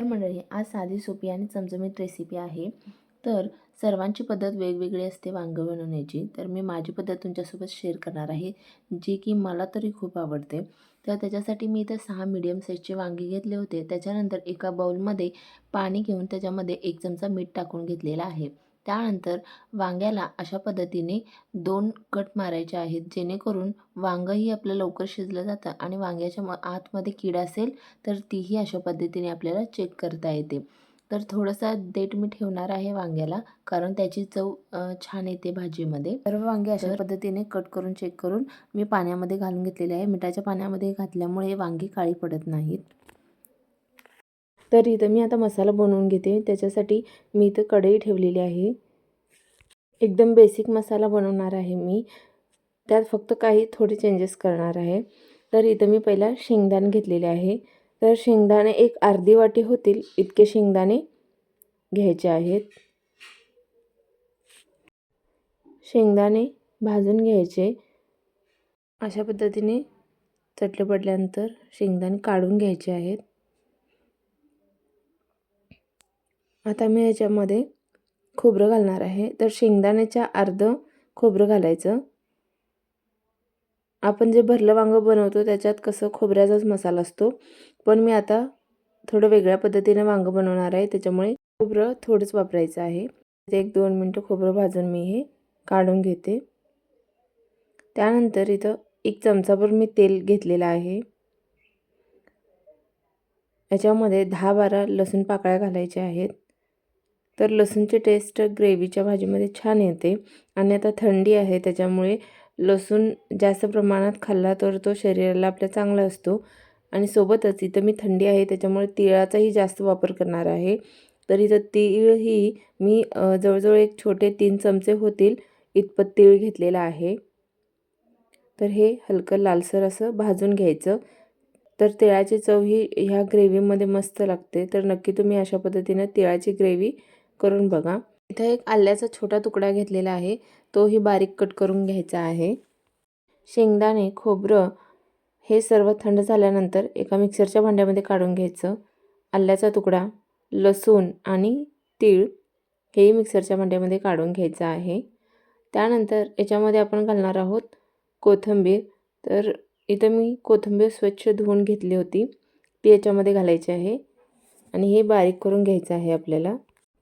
तर मंडळी आज साधी सोपी आणि चमचमीत रेसिपी आहे. तर सर्वांची पद्धत वेगवेगळी असते वांगं बनवण्याची. तर मी माझी पद्धत तुमच्यासोबत शेअर करणार आहे जी की मला तरी खूप आवडते. तर त्याच्यासाठी मी इथं सहा मीडियम साईजचे वांगे घेतले होते. त्याच्यानंतर एका बाउलमध्ये पाणी घेऊन त्याच्यामध्ये एक चमचा मीठ टाकून घेतलेला आहे. त्यानंतर वांग्याला अशा पद्धतीने दोन कट मारायचे आहेत जेणेकरून वांगंही आपलं लवकर शिजलं जातं आणि वांग्याच्या म आतमध्ये कीड असेल तर तीही अशा पद्धतीने आपल्याला चेक करता येते. तर थोडंसं देठ मी ठेवणार आहे वांग्याला कारण त्याची चव छान येते भाजीमध्ये. सर्व वांगे अशा पद्धतीने कट करून चेक करून मी पाण्यामध्ये घालून घेतलेले आहे. मिठाच्या पाण्यामध्ये घातल्यामुळे वांगी काळी पडत नाहीत. तर इथं मी आता मसाला बनवून घेते. त्याच्यासाठी मी इथं कढई ठेवलेली आहे. एकदम बेसिक मसाला बनवणार आहे मी. त्यात फक्त काही थोडे चेंजेस करणार आहे. तर इथं मी पहिला शेंगदाणे घेतलेले आहे. तर शेंगदाणे एक अर्धी वाटी होतील. इतके शेंगदाणे घ्यायचे आहेत. शेंगदाणे भाजून घ्यायचे. अशा पद्धतीने चटले पडल्यानंतर शेंगदाणे काढून घ्यायचे आहेत. आता मी याच्यामध्ये खोबरं घालणार आहे. तर शेंगदाण्याच्या अर्ध खोबरं घालायचं. आपण जे भरलं वांगं बनवतो त्याच्यात कसं खोबऱ्याचाच मसाला असतो. पण मी आता थोडं वेगळ्या पद्धतीने वांगं बनवणार आहे. त्याच्यामुळे खोबरं थोडंच वापरायचं आहे. म्हणजे एक दोन मिनटं खोबरं भाजून मी हे काढून घेते. त्यानंतर इथं एक चमचाभर मी तेल घेतलेलं आहे. याच्यामध्ये दहा बारा लसूण पाकळ्या घालायच्या आहेत. तर लसूणची टेस्ट ग्रेव्हीच्या भाजीमध्ये छान येते. आणि आता थंडी आहे त्याच्यामुळे लसूण जास्त प्रमाणात खाल्ला तर तो शरीराला आपल्या चांगला असतो. आणि सोबतच इथं मी थंडी आहे त्याच्यामुळे तिळाचाही जास्त वापर करणार आहे. तर इथं तीळ ही मी जवळजवळ एक छोटे तीन चमचे होतील इतपत तीळ घेतलेला आहे. तर हे हलकं लालसर असं भाजून घ्यायचं. तर तिळाची चव ही ह्या ग्रेव्हीमध्ये मस्त लागते. तर नक्की तुम्ही अशा पद्धतीनं तिळाची ग्रेव्ही करून बघा. इथं एक आल्याचा छोटा तुकडा घेतलेला आहे. तोही बारीक कट करून घ्यायचा आहे. शेंगदाणे खोबरं हे सर्व थंड झाल्यानंतर एका मिक्सरच्या भांड्यामध्ये काढून घ्यायचं. आल्याचा तुकडा लसूण आणि तीळ हेही मिक्सरच्या भांड्यामध्ये काढून घ्यायचं आहे. त्यानंतर याच्यामध्ये आपण घालणार आहोत कोथिंबीर. तर इथं मी कोथिंबीर स्वच्छ धुवून घेतली होती. ती याच्यामध्ये घालायची आहे. आणि हे बारीक करून घ्यायचं आहे आपल्याला.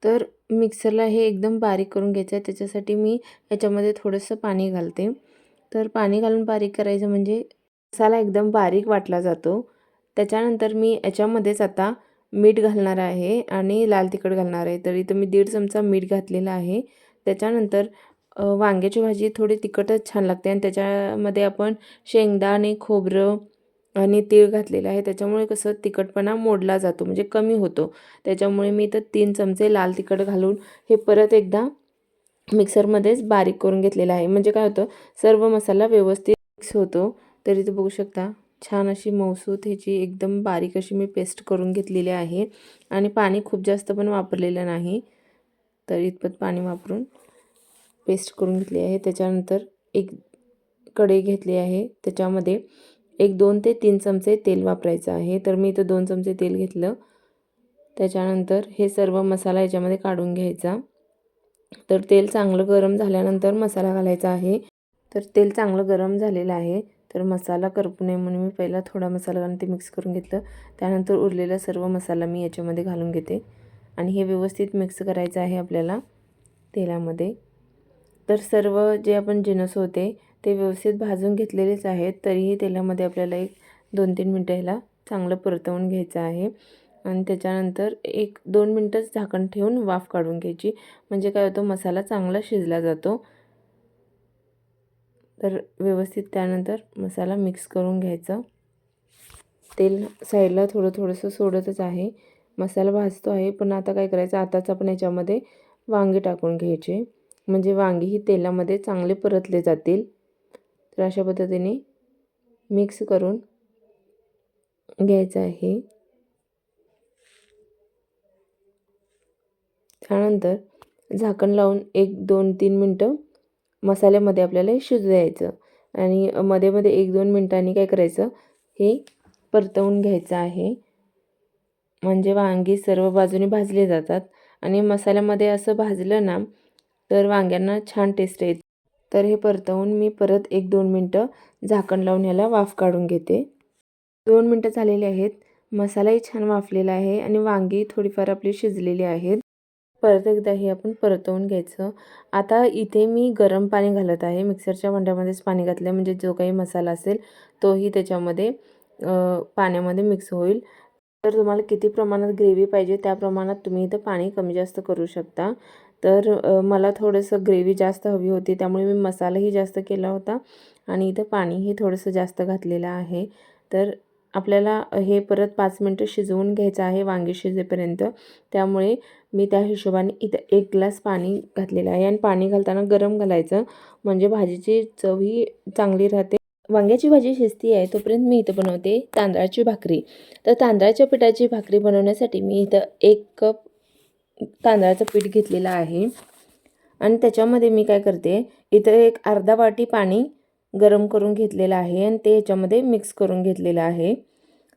तर मिक्सरला हे एकदम बारीक करून घ्यायचं आहे. त्याच्यासाठी मी याच्यामध्ये थोडंसं पाणी घालते. तर पाणी घालून बारीक करायचं म्हणजे मसाला एकदम बारीक वाटला जातो. त्याच्यानंतर मी याच्यामध्येच आता मीठ घालणार आहे आणि लाल तिखट घालणार आहे. तर इथं मी दीड चमचा मीठ घातलेला आहे. त्याच्यानंतर वांग्याची भाजी थोडी तिखटच छान लागते आणि त्याच्यामध्ये आपण शेंगदाणे खोबरं आणि तीळ घातलेलं आहे. त्याच्यामुळे कसं तिखटपणा मोडला जातो म्हणजे कमी होतो. त्याच्यामुळे मी तर तीन चमचे लाल तिखट घालून हे परत एकदा मिक्सरमध्येच बारीक करून घेतलेलं आहे. म्हणजे काय होतं सर्व मसाला व्यवस्थित मिक्स होतो. तरी तो बघू शकता छान अशी मौसूत ह्याची एकदम बारीक अशी मी पेस्ट करून घेतलेली आहे. आणि पाणी खूप जास्त पण वापरलेलं नाही. तर इतपत पाणी वापरून पेस्ट करून घेतली आहे. त्याच्यानंतर एक कढई घेतली आहे. त्याच्यामध्ये एक दोन ते तीन चमचे तेल वापरायचं आहे. तर मी इथं दोन चमचे तेल घेतलं. त्याच्यानंतर हे सर्व मसाला याच्यामध्ये काढून घ्यायचा. तर तेल चांगलं गरम झाल्यानंतर मसाला घालायचा आहे. तर तेल चांगलं गरम झालेलं आहे. तर मसाला करपू नये म्हणून मी पहिला थोडा मसाला घालून ते मिक्स करून घेतलं. त्यानंतर उरलेला सर्व मसाला मी याच्यामध्ये घालून घेते. आणि हे व्यवस्थित मिक्स करायचं आहे आपल्याला तेलामध्ये. तर सर्व जे आपण जिनस होते ते व्यवस्थित भाजून घेतलेलेच आहेत. तरीही तेलामध्ये आपल्याला एक दोन तीन मिनटं ह्याला चांगलं परतवून घ्यायचं आहे. आणि त्याच्यानंतर एक दोन मिनटंच झाकण ठेवून वाफ काढून घ्यायची. म्हणजे काय होतं मसाला चांगला शिजला जातो. तर व्यवस्थित त्यानंतर मसाला मिक्स करून घ्यायचा. तेल साईडला थोडं थोडंसं सोडतच आहे. मसाला भाजतो आहे पण आता काय करायचं आताच आपण याच्यामध्ये वांगे टाकून घ्यायचे. म्हणजे वांगी ही तेलामध्ये चांगले परतले जातील. तर अशा पद्धतीने मिक्स करून घ्यायचं आहे. त्यानंतर झाकण लावून एक दोन तीन मिनटं मसाल्यामध्ये आपल्याला शिजू द्यायचं. आणि मध्ये मध्ये एक दोन मिनटांनी काय करायचं? हे परतवून घ्यायचं आहे. म्हणजे वांगी सर्व बाजूने भाजले जातात. आणि मसाल्यामध्ये असं भाजलं ना तर वांग्यांना छान टेस्ट येते तर हे परतवून मी परत एक दोन मिनटं झाकण लावून ह्याला वाफ काढून घेते. दोन मिनटं झालेली आहेत. मसालाही छान वाफलेला आहे आणि वांगी थोडीफार आपली शिजलेली आहेत. परत एकदा हे आपण परतवून घ्यायचं. आता इथे मी गरम पाणी घालत आहे. मिक्सरच्या भांड्यामध्येच पाणी घातलं म्हणजे जो काही मसाला असेल तोही त्याच्यामध्ये पाण्यामध्ये मिक्स होईल. तर तुम्हाला किती प्रमाणात ग्रेव्ही पाहिजे त्या प्रमाणात तुम्ही इथं पाणी कमी जास्त करू शकता. तर मला थोडंसं ग्रेव्ही जास्त हवी होती त्यामुळे मी मसालाही जास्त केला होता आणि इथं पाणीही थोडंसं जास्त घातलेलं आहे. तर आपल्याला हे परत पाच मिनटं शिजवून घ्यायचं आहे वांगे शिजेपर्यंत. त्यामुळे मी त्या हिशोबाने इथं एक ग्लास पाणी घातलेलं आहे आणि पाणी घालताना गरम घालायचं. म्हणजे भाजीची चवही चांगली राहते. वांग्याची भाजी शिजती आहे तोपर्यंत मी इथं बनवते तांदळाची भाकरी. तर तांदळाच्या पिठाची भाकरी बनवण्यासाठी मी इथं एक कप तांदळाचं पीठ घेतलेलं आहे. आणि त्याच्यामध्ये मी काय करते इथं एक अर्धा वाटी पाणी गरम करून घेतलेलं आहे आणि ते ह्याच्यामध्ये मिक्स करून घेतलेलं आहे.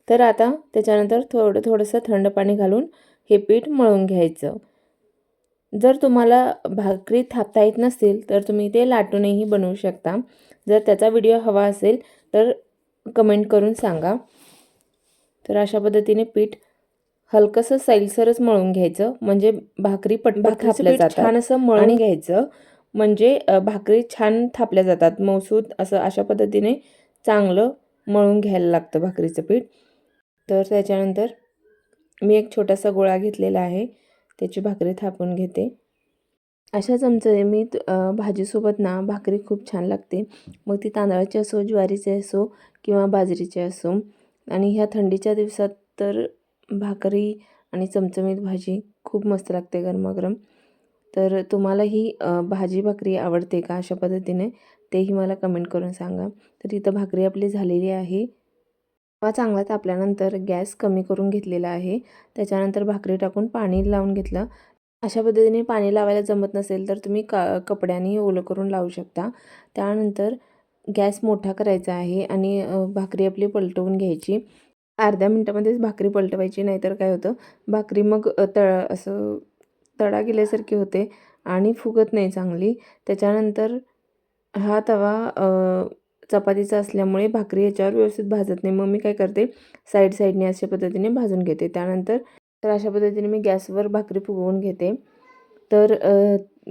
तर आता त्याच्यानंतर थोडं थोडंसं थंड पाणी घालून हे पीठ मळून घ्यायचं. जर तुम्हाला भाकरी थापता येत नसेल तर तुम्ही ते लाटूनही बनवू शकता. जर त्याचा व्हिडिओ हवा असेल तर कमेंट करून सांगा. तर अशा पद्धतीने पीठ हलकंसं सैलसरच मळून घ्यायचं. म्हणजे भाकरी पटपट थापल्या जातात. छान असं मळून घ्यायचं. म्हणजे भाकरी छान थापल्या जातात. मौसूद असं अशा पद्धतीने चांगलं मळून घ्यायला लागतं भाकरीचं पीठ. तर त्याच्यानंतर मी एक छोटासा गोळा घेतलेला आहे. त्याची भाकरी थापून घेते. अशा मी भाजीसोबत ना भाकरी खूप छान लागते. मग ती तांदळाची असो ज्वारीची असो किंवा बाजरीची असो. आणि ह्या थंडीच्या दिवसात तर भाकरी आणि चमचमीत भाजी खूप मस्त लागते गरमागरम. तर तुम्हाला ही भाजी भाकरी आवडते का अशा पद्धतीने तेही मला कमेंट करून सांगा. तर इथं भाकरी आपली झालेली आहे. तवा चांगला तापल्यानंतर गॅस कमी करून घेतलेला आहे. त्याच्यानंतर भाकरी टाकून पाणी लावून घेतलं. अशा पद्धतीने पाणी लावायला जमत नसेल तर तुम्ही का कपड्याने ओलं करून लावू शकता. त्यानंतर गॅस मोठा करायचा आहे आणि भाकरी आपली पलटवून घ्यायची. अर्ध्या मिनटामध्येच भाकरी पलटवायची नाहीतर काय होतं भाकरी मग तळ असं तडा गेल्यासारखी होते आणि फुगत नाही चांगली. त्याच्यानंतर हा तवा चपातीचा असल्यामुळे भाकरी याच्यावर व्यवस्थित भाजत नाही. मग मी काय करते साईड साईडने अशा पद्धतीने भाजून घेते. त्यानंतर तर अशा पद्धतीने मी गॅसवर भाकरी फुगवून घेते. तर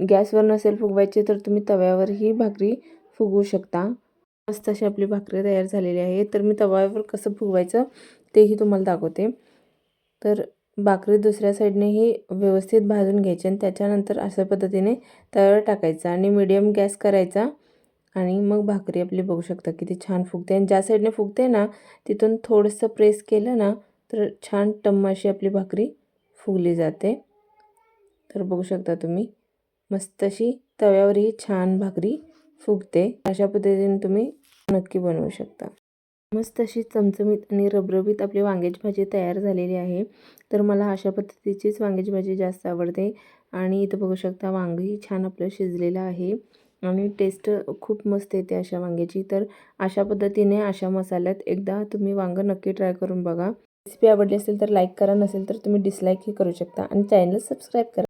गॅसवर नसेल फुगवायची तर तुम्ही तव्यावरही भाकरी फुगवू शकता. मस्त अशी आपली भाकरी तयार झालेली आहे. तर मी तव्यावर कसं फुगवायचं तेही तुम्हाला दाखवते. तर भाकरी दुसऱ्या साईडनेही व्यवस्थित भाजून घ्यायची आणि त्याच्यानंतर अशा पद्धतीने तव्यावर टाकायचा आणि मिडियम गॅस करायचा. आणि मग भाकरी आपली बघू शकता किती छान फुगते. आणि ज्या साईडने फुगते ना तिथून थोडंसं प्रेस केलं ना तर छान टम्माशी आपली भाकरी फुगली जाते. तर बघू शकता तुम्ही मस्त अशी तव्यावरही छान भाकरी फुगते. अशा पद्धतीने तुम्ही नक्की बनवू शकता. मस्त अशी चमचमीत आणि रबरबीत आपली वांग्याची भाजी तयार झालेली आहे. तर मला अशा पद्धतीचीच वांग्याची भाजी जास्त आवडते. आणि इथं बघू शकता वांगही छान आपलं शिजलेलं आहे. आणि टेस्ट खूप मस्त येते अशा वांग्याची. तर अशा पद्धतीने अशा मसाल्यात एकदा तुम्ही वांगं नक्की ट्राय करून बघा. रेसिपी आवडली असेल तर लाईक करा. नसेल तर तुम्ही डिसलाईकही करू शकता. आणि चॅनल सबस्क्राईब करा.